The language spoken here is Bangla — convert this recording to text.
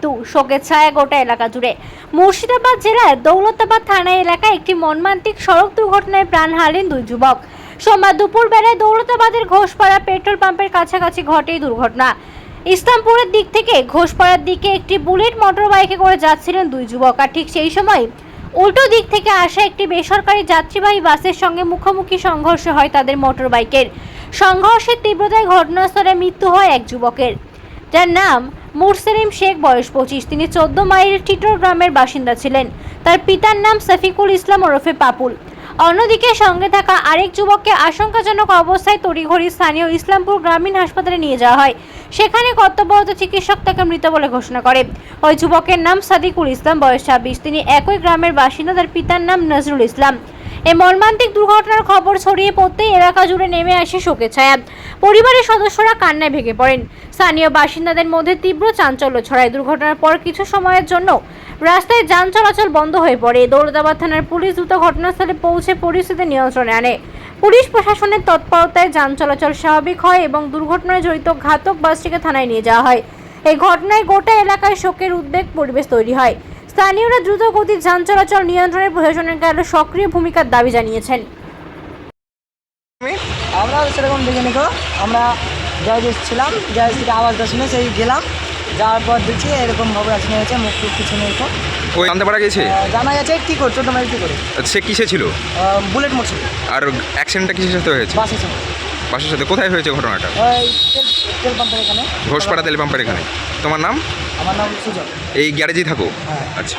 মৃত্যু শোকের ছায়া গোটা এলাকা জুড়ে। মুর্শিদাবাদ জেলার দৌলতাবাদ থানা এলাকায় একটি মর্মান্তিক সড়ক দুর্ঘটনায় প্রাণ হারালেন দুই যুবক। সোমবার দুপুর বেলায় দৌলতাবাদের ঘোষপাড়া পেট্রোল পাম্পের কাছাকাছি ঘটে দুর্ঘটনা। ইসলামপুরের দিক থেকে ঘোষপাড়ার দিকে একটি বুলেট মোটর বাইকে করে যাচ্ছিলেন দুই যুবক। আর ঠিক সেই সময় উল্টো দিক থেকে আসা একটি বেসরকারি যাত্রীবাহী বাসের সঙ্গে মুখোমুখি সংঘর্ষ হয় তাদের মোটর বাইকের সংঘর্ষের তীব্রতায় ঘটনাস্থলে মৃত্যু হয় এক যুবকের। যার নাম মুরসেলিম শেখ, বয়স পঁচিশ। তিনি চোদ্দ মাইল টিটোর গ্রামের বাসিন্দা ছিলেন। তার পিতার নাম সফিকুল ইসলাম ওরফে পাপুল। অন্যদিকে সঙ্গে থাকা আরেক যুবককে আশঙ্কাজনক অবস্থায় তড়িঘড়ি স্থানীয় ইসলামপুর গ্রামীণ হাসপাতালে নিয়ে যাওয়া হয়। সেখানে কর্তব্যরত চিকিৎসক তাকে মৃত বলে ঘোষণা করে। ওই যুবকের নাম সাদিকুল ইসলাম, বয়স ছাব্বিশ। তিনি একই গ্রামের বাসিন্দা। তার পিতার নাম নজরুল ইসলাম। এই মর্মান্তিক দুর্ঘটনার খবর ছড়িয়ে পড়তেই এলাকা জুড়ে নেমে আসে শোকের ছায়া। পরিবারের সদস্যরা কান্নায় ভেঙে পড়েন। স্থানীয় বাসিন্দাদের মধ্যে তীব্র চাঞ্চল্য ছড়ায়। দুর্ঘটনার পর কিছু সময়ের জন্য রাস্তায় যান চলাচল বন্ধ হয়ে পড়ে। দৌলতাবাদ থানার পুলিশ দ্রুত ঘটনাস্থলে পৌঁছে পরিস্থিতি নিয়ন্ত্রণে আনে। পুলিশ প্রশাসনের তৎপরতায় যান চলাচল স্বাভাবিক হয় এবং দুর্ঘটনায় জড়িত ঘাতক বাসটিকে থানায় নিয়ে যাওয়া হয়। এই ঘটনায় গোটা এলাকায় শোকের উদ্বেগ পরিবেশ তৈরি হয়। স্থানীয়রা দ্রুত গতির যান চলাচল নিয়ন্ত্রণে প্রশাসনের কাছে সক্রিয় ভূমিকার দাবি জানিয়েছেন। আমরা সেরকম দেখে নিকো আমরা গ্যারেজ ছিলাম গ্যারেজ থেকে আওয়াজটা শুনে সেই গেলাম যাওয়ার পর দেখছি এরকম খবর আছে হয়েছে মুখ টুক কিছু নেই তো। ওই জানতে পারা গেছে? জানা গেছে কি করে চোদ্দ মাইল কি করে? সে কিসে ছিল? বুলেট মোটর আর অ্যাক্সিডেন্টটা কিসের সাথে হয়েছে? বাসে ছিল বাসের সাথে। কোথায় হয়েছে ঘটনাটা? ওই তেল তেল পাম্পের এখানে। ঘোষপাড়া তেল পাম্পের এখানে। তোমার নাম? আমার নাম সুজন। এই গ্যারেজেই থাকো? হ্যাঁ। আচ্ছা।